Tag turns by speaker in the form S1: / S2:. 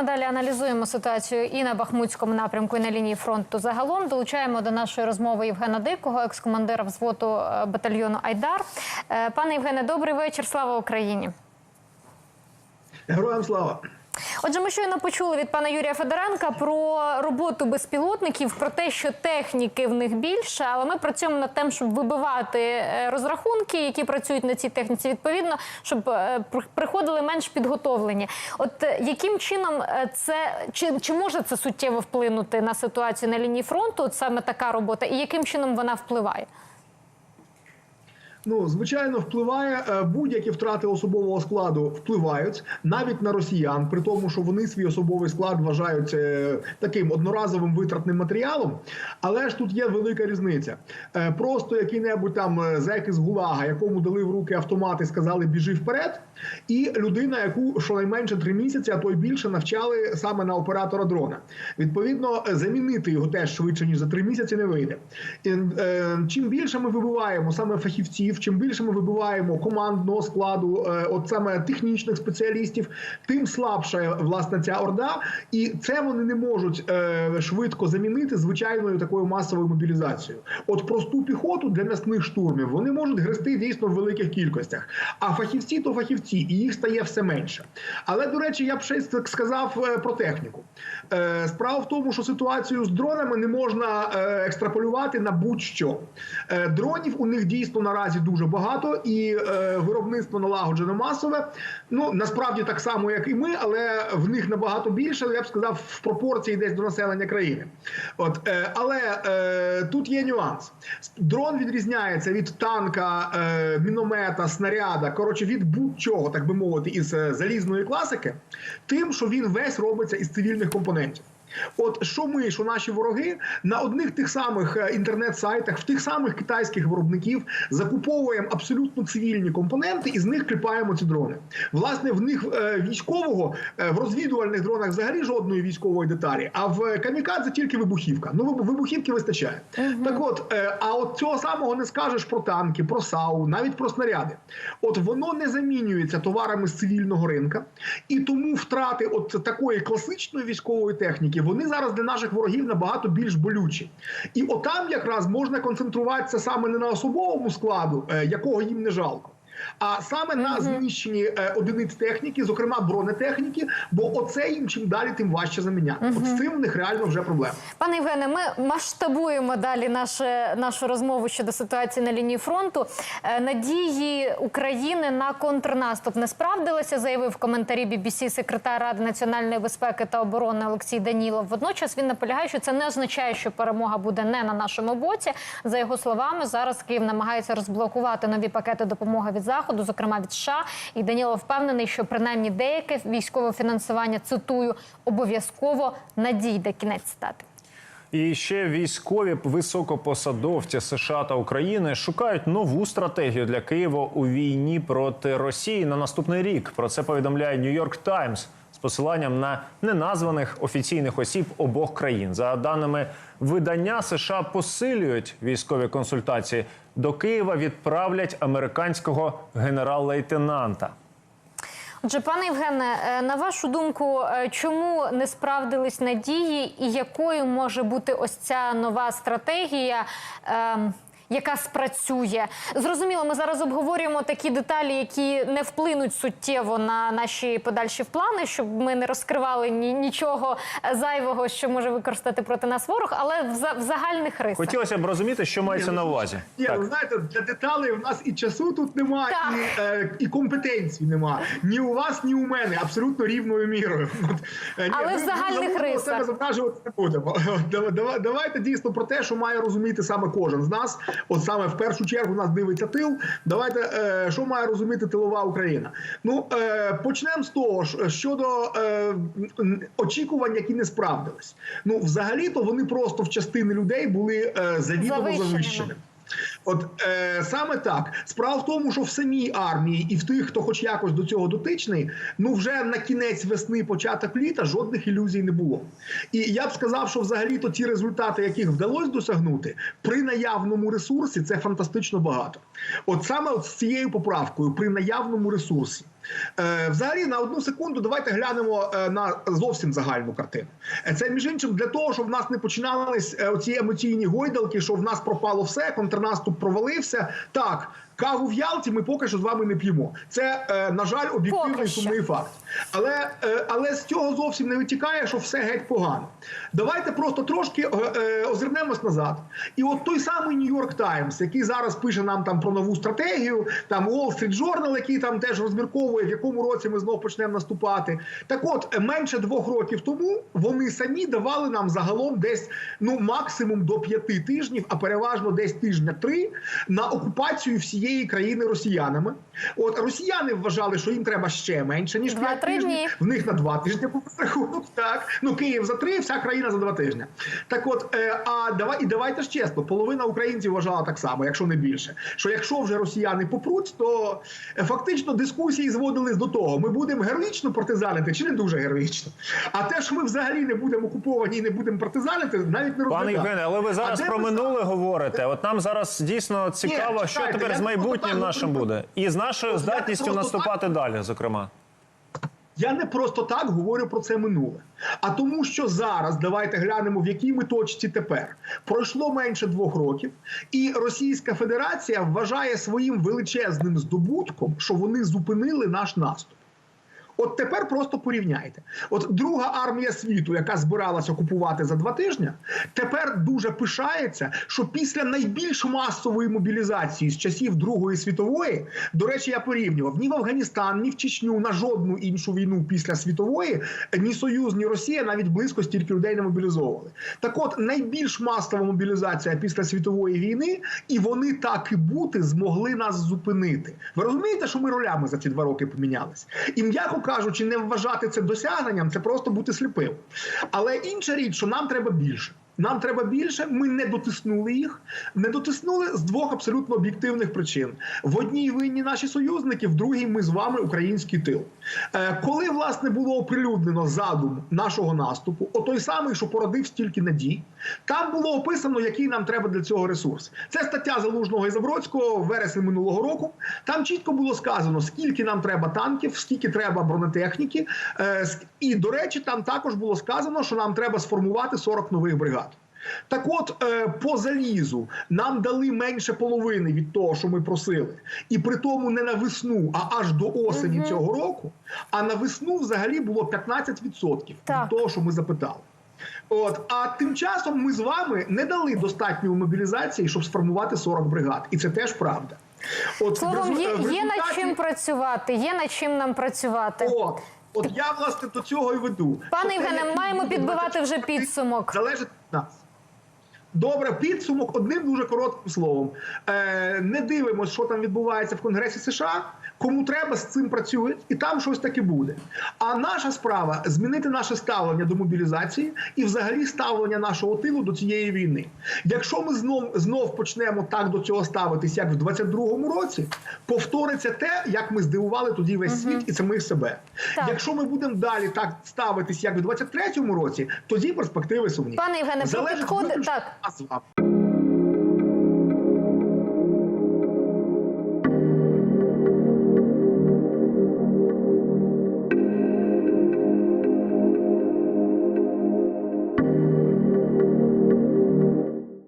S1: ми далі аналізуємо ситуацію і на Бахмутському напрямку, і на лінії фронту. Загалом долучаємо до нашої розмови Євгена Дикого, екс-командира взводу е, батальйону Айдар. Е, Пане Євгене, добрий вечір. Слава Україні.
S2: Героям слава!
S1: Отже, ми щойно почули від пана Юрія Федоренка про роботу безпілотників, про те, що техніки в них більше, але ми працюємо над тим, щоб вибивати е, розрахунки, які працюють на цій техніці, відповідно, щоб е, приходили менш підготовлені. От е, яким чином це чи, чи може це суттєво вплинути на ситуацію на лінії фронту? От саме така робота, і яким чином вона впливає?
S2: Ну звичайно, впливає е, будь-які втрати особового складу впливають навіть на росіян, при тому, що вони свій особовий склад вважають е, таким одноразовим витратним матеріалом. Але ж тут є велика різниця. Е, Просто який-небудь там зек із гулага, якому дали в руки автомат і сказали біжи вперед, і людина, яку щонайменше три місяці, а то й більше навчали саме на оператора дрона. Відповідно, замінити його теж швидше ніж за три місяці не вийде. Чим більше ми вибиваємо саме фахівців, чим більше ми вибиваємо командного складу, е, от саме технічних спеціалістів, тим слабша власне ця орда, і це вони не можуть е, швидко замінити звичайною такою масовою мобілізацією. От просту піхоту для м'ясних штурмів вони можуть грести дійсно в великих кількостях. А фахівці то фахівці, і їх стає все менше. Але до речі, я б ще сказав е, про техніку. Справа в тому, що ситуацію з дронами не можна екстраполювати на будь-що. Дронів у них дійсно наразі дуже багато, і е, виробництво налагоджено масове. Ну насправді так само, як і ми, але в них набагато більше. Я б сказав, в пропорції десь до населення країни. От е, але е, тут є нюанс. Дрон відрізняється від танка, е, міномета, снаряда. Коротше, від будь-чого, так би мовити, із е, залізної класики, тим, що він весь робиться із цивільних компонентів. От що ми, що наші вороги на одних тих самих е, інтернет-сайтах, в тих самих китайських виробників закуповуємо абсолютно цивільні компоненти і з них кліпаємо ці дрони. Власне, в них е, військового е, в розвідувальних дронах взагалі жодної військової деталі, а в камікадзе тільки вибухівка. Ну вибухівки вистачає. Так от, а от цього самого не скажеш про танки, про САУ, навіть про снаряди. От воно не замінюється товарами з цивільного ринка, і тому втрати от такої класичної військової техніки вони зараз для наших ворогів набагато більш болючі. І отам якраз можна концентруватися саме не на особовому складу, е, якого їм не жалко. А саме на знищенні е, одиниць техніки, зокрема бронетехніки, бо оце їм чим далі, тим важче заміняти. От з цим в них реально вже проблема.
S1: Пане Євгене, ми масштабуємо далі наше, нашу розмову щодо ситуації на лінії фронту. Е, Надії України на контрнаступ не справдилися, заявив в коментарі BBC секретар Ради національної безпеки та оборони Олексій Данілов. Водночас він наполягає, що це не означає, що перемога буде не на нашому боці. За його словами, зараз Київ намагається розблокувати нові пакети допомоги від заходу, зокрема від США. І Даніло впевнений, що принаймні деяке військове фінансування цитую обов'язково надійде. Кінець цитати.
S3: І ще військові високопосадовці США та України шукають нову стратегію для Києва у війні проти Росії на наступний рік. Про це повідомляє Нью-Йорк Таймс посиланням на неназваних офіційних осіб обох країн. За даними видання, США посилюють військові консультації. До Києва відправлять американського генерал-лейтенанта.
S1: Отже, пане Євгене, е, на вашу думку, е, чому не справдились надії, і якою може бути ось ця нова стратегія? Яка спрацює зрозуміло, ми зараз обговорюємо такі деталі, які не вплинуть суттєво на наші подальші плани, щоб ми не розкривали ні, нічого зайвого, що може використати проти нас ворог, але в, за- в загальних рисах.
S3: Хотілося б розуміти, що мається на увазі.
S2: Ні,
S3: Так.
S2: ви знаєте, для деталей у нас і часу тут немає, і, е, і компетенції немає. Ні у вас, ні у мене. Абсолютно рівною мірою. Е, ні,
S1: Але в
S2: ми- ми
S1: загальних рисах.
S2: себе зображувати не будемо. Давайте дійсно про те, що має розуміти саме кожен з нас. От саме в першу чергу нас дивиться тил. Давайте е, що має розуміти тилова Україна. Ну е, почнемо з того, ж, щодо е, очікувань, які не справдились. Ну, взагалі-то вони просто в частини людей були е, завідомо
S1: Завищеними.
S2: От е, саме так. Справа в тому, що в самій армії і в тих, хто хоч якось до цього дотичний, ну вже на кінець весни, початок літа жодних ілюзій не було. І я б сказав, що взагалі-то ті результати, яких вдалося досягнути, при наявному ресурсі це фантастично багато. От саме от з цією поправкою, при наявному ресурсі. Е, взагалі, на одну секунду, давайте глянемо е, на зовсім загальну картину. Е, Це між іншим для того, щоб в нас не починались оці емоційні гойдалки, що в нас пропало все, контрнаступ провалився. Так, каву в Ялті ми поки що з вами не п'ємо. Це, е, на жаль, об'єктивний сумний факт. Але, е, але з цього зовсім не витікає, що все геть погано. Давайте просто трошки е, е, озирнемось назад. І от той самий Нью-Йорк Таймс, який зараз пише нам там про нову стратегію, там Wall Street Journal, який там теж розмірковує, в якому році ми знов почнемо наступати. Так от, менше двох років тому вони самі давали нам загалом десь ну максимум до п'яти тижнів, а переважно десь тижня три на окупацію всієї країни росіянами. От росіяни вважали, що їм треба ще менше ніж
S1: Два-три
S2: п'ять тижнів. В них на два тижні по розрахунку. Так ну Київ за три, вся країна за два тижні. Так, от е, а давай і давайте ж чесно, половина українців вважала так само, якщо не більше. Що якщо вже росіяни попруть, то е, фактично дискусії зводились до того: ми будемо героїчно партизанити чи не дуже героїчно. А те, що ми взагалі не будемо окуповані і не будемо партизанити, навіть не
S3: Пане. Євгене, але ви зараз
S2: А
S3: про минуле говорите. От нам зараз дійсно цікаво, що
S2: чекайте,
S3: тепер
S2: я
S3: з
S2: не
S3: майбутнім
S2: просто
S3: нашим буде, і з нашою здатністю наступати далі, зокрема.
S2: Я не просто так говорю про це минуле, а тому, що зараз давайте глянемо, в якій ми точці тепер пройшло менше двох років, і Російська Федерація вважає своїм величезним здобутком, що вони зупинили наш наступ. От тепер просто порівняйте. От друга армія світу, яка збиралась окупувати за два тижні, тепер дуже пишається, що після найбільш масової мобілізації з часів Другої світової, до речі, я порівнював ні в Афганістан, ні в Чечню, на жодну іншу війну після світової, ні Союз, ні Росія навіть близько стільки людей не мобілізовували. Так, от найбільш масова мобілізація після світової війни, і вони так і бути змогли нас зупинити. Ви розумієте, що ми ролями за ці два роки помінялись? І м'яко кажучи, не вважати це досягненням, це просто бути сліпим. Але інша річ, що нам треба більше. Нам треба більше. Ми не дотиснули їх, не дотиснули з двох абсолютно об'єктивних причин: в одній винні наші союзники, в другій ми з вами український тил. Е, коли власне було оприлюднено задум нашого наступу, отой самий, що породив стільки надій, там було описано, який нам треба для цього ресурс. Це стаття Залужного і Забродського в вересні минулого року. Там чітко було сказано, скільки нам треба танків, скільки треба бронетехніки. Е, і до речі, там також було сказано, що нам треба сформувати 40 нових бригад. Так от, е, по залізу нам дали менше половини від того, що ми просили. І при тому не на весну, а аж до осені цього року. А на весну взагалі було 15%
S1: Так.
S2: від того, що ми запитали. От, а тим часом ми з вами не дали достатньої мобілізації, щоб сформувати 40 бригад. І це теж правда. От,
S1: Словом, є,
S2: в
S1: є над чим працювати, є над чим нам працювати.
S2: От, от я власне до цього і веду.
S1: Пане Євгене, маємо підбивати вже підсумок.
S2: Залежить від нас. Добре, підсумок одним дуже коротким словом. Е, не дивимося, що там відбувається в Конгресі США. Кому треба, з цим працюють, і там щось таке буде. А наша справа змінити наше ставлення до мобілізації і, взагалі, ставлення нашого тилу до цієї війни. Якщо ми знов знов почнемо так до цього ставитись, як в 22-му році, повториться те, як ми здивували тоді весь світ і самих себе.
S1: Так.
S2: Якщо ми будемо далі так ставитись, як в 23-му році, тоді перспективи сумні.
S1: Пане Євгене, про
S2: Залежить
S1: підходи так.